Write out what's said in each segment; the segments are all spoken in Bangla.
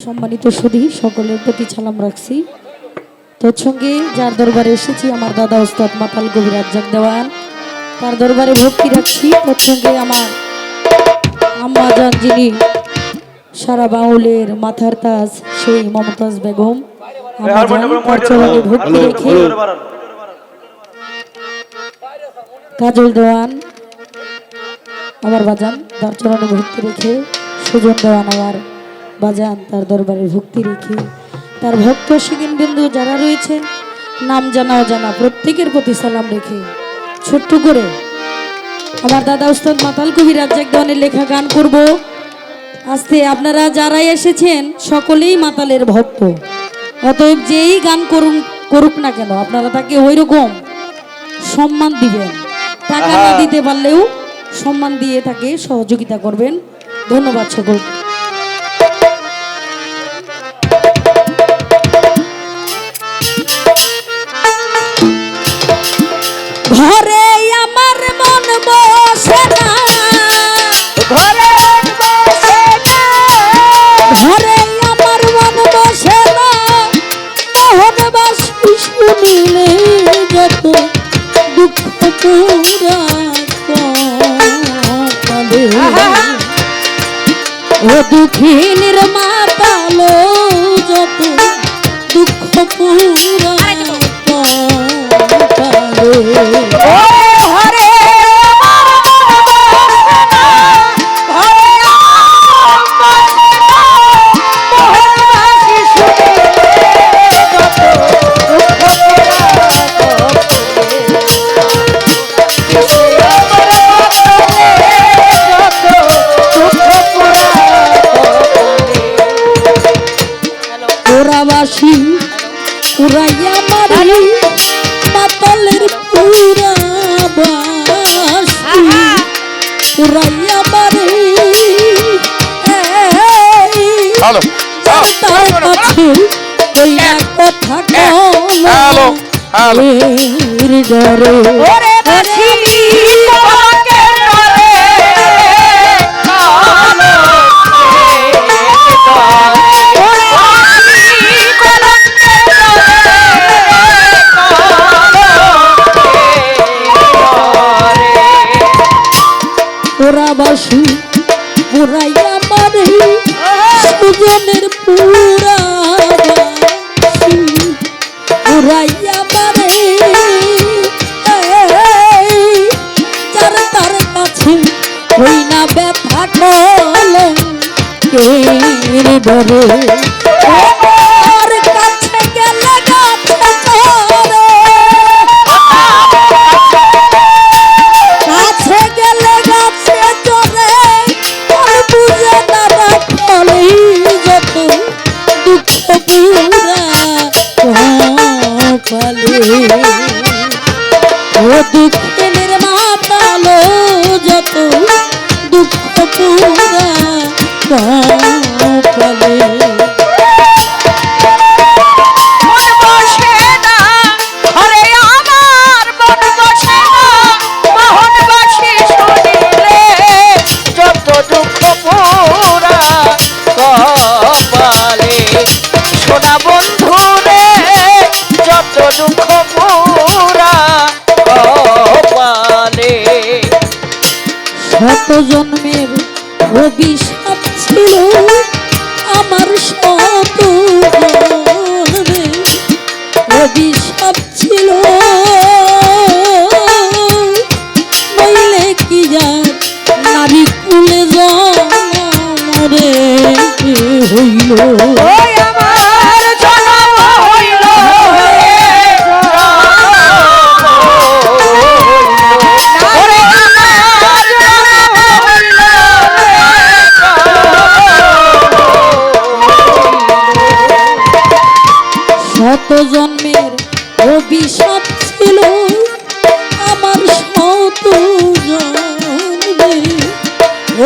সম্মানিত সুধী সকলের প্রতি সালাম রাখছি। তৎসঙ্গে যার দরবারে এসেছি আমার দাদা ওস্তাদ মাতাল গভীর রাজ্জাক দেওয়ান তার দরবারে ভক্তি রাখছি। তৎসঙ্গে আমার আম্মা যান যিনি সারা বাউলের মাথার তাজ সেই মমতাজ বেগম। তার ভক্তি রেখে কাজল দেওয়ান আমার বাজান তার চরণে ভক্তি রেখে সুজন দেওয়ান আমার বাজান তার দরবারে ভক্তি রেখে তার ভক্ত সিগিন বিন্দু যারা রয়েছেন নাম জানা অজানা প্রত্যেকের প্রতি সালাম রেখে ছোট্ট করে আমার দাদা উস্তাদ মাতাল কবি রাজ্জাক দেওয়ানের লেখা গান করব। আস্তে আপনারা যারাই এসেছেন সকলেই মাতালের ভক্ত। অতএব যেই গান করুন করুক না কেন আপনারা তাকে ওই রকম সম্মান দিবেন। টাকা না দিতে পারলেও সম্মান দিয়ে তাকে সহযোগিতা করবেন। ধন্যবাদ সকল ঘরে আমার মন বসে না বাসি শুনিলে যত দুঃখ পুরা। ও দুঃখিনীর মাতালো যত দুঃখ পুরা উড়াইয়া মারি হ্যালো। না কথা হ্যালো, হ্যালো। ওরে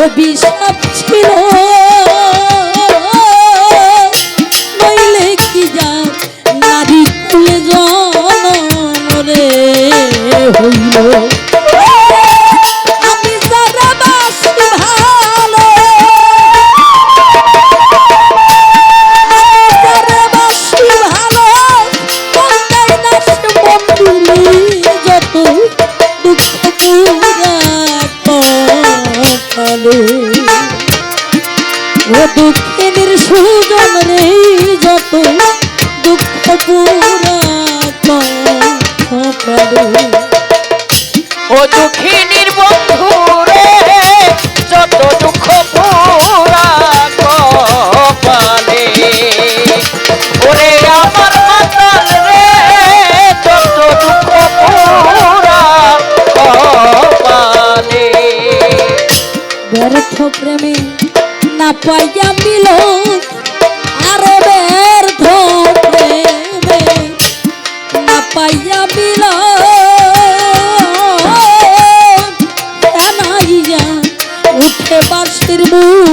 অভিশাপ ছিল রাতের বুক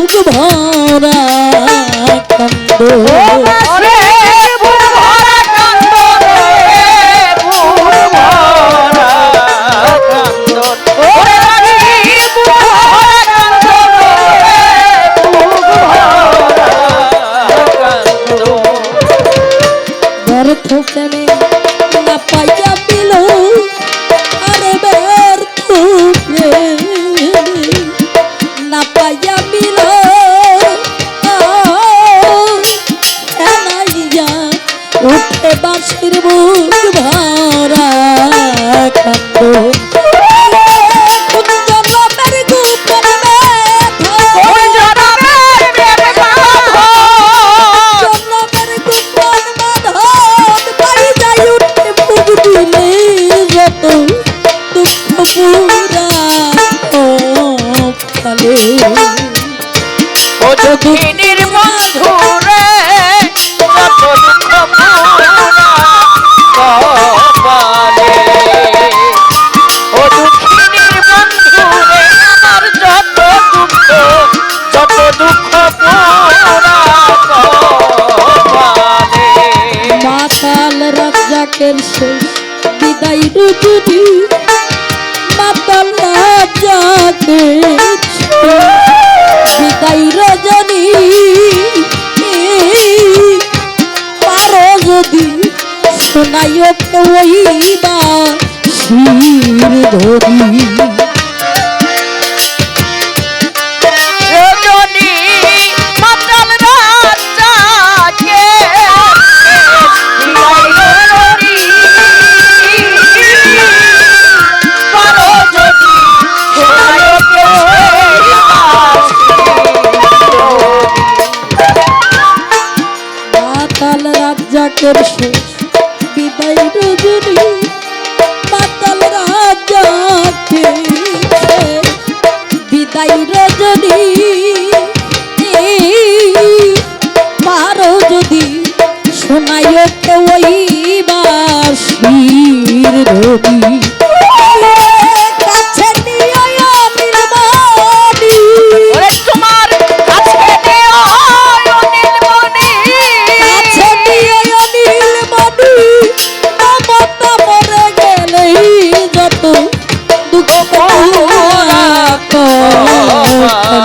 to be জীবনের শেষ বিদায় রজনী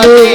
রে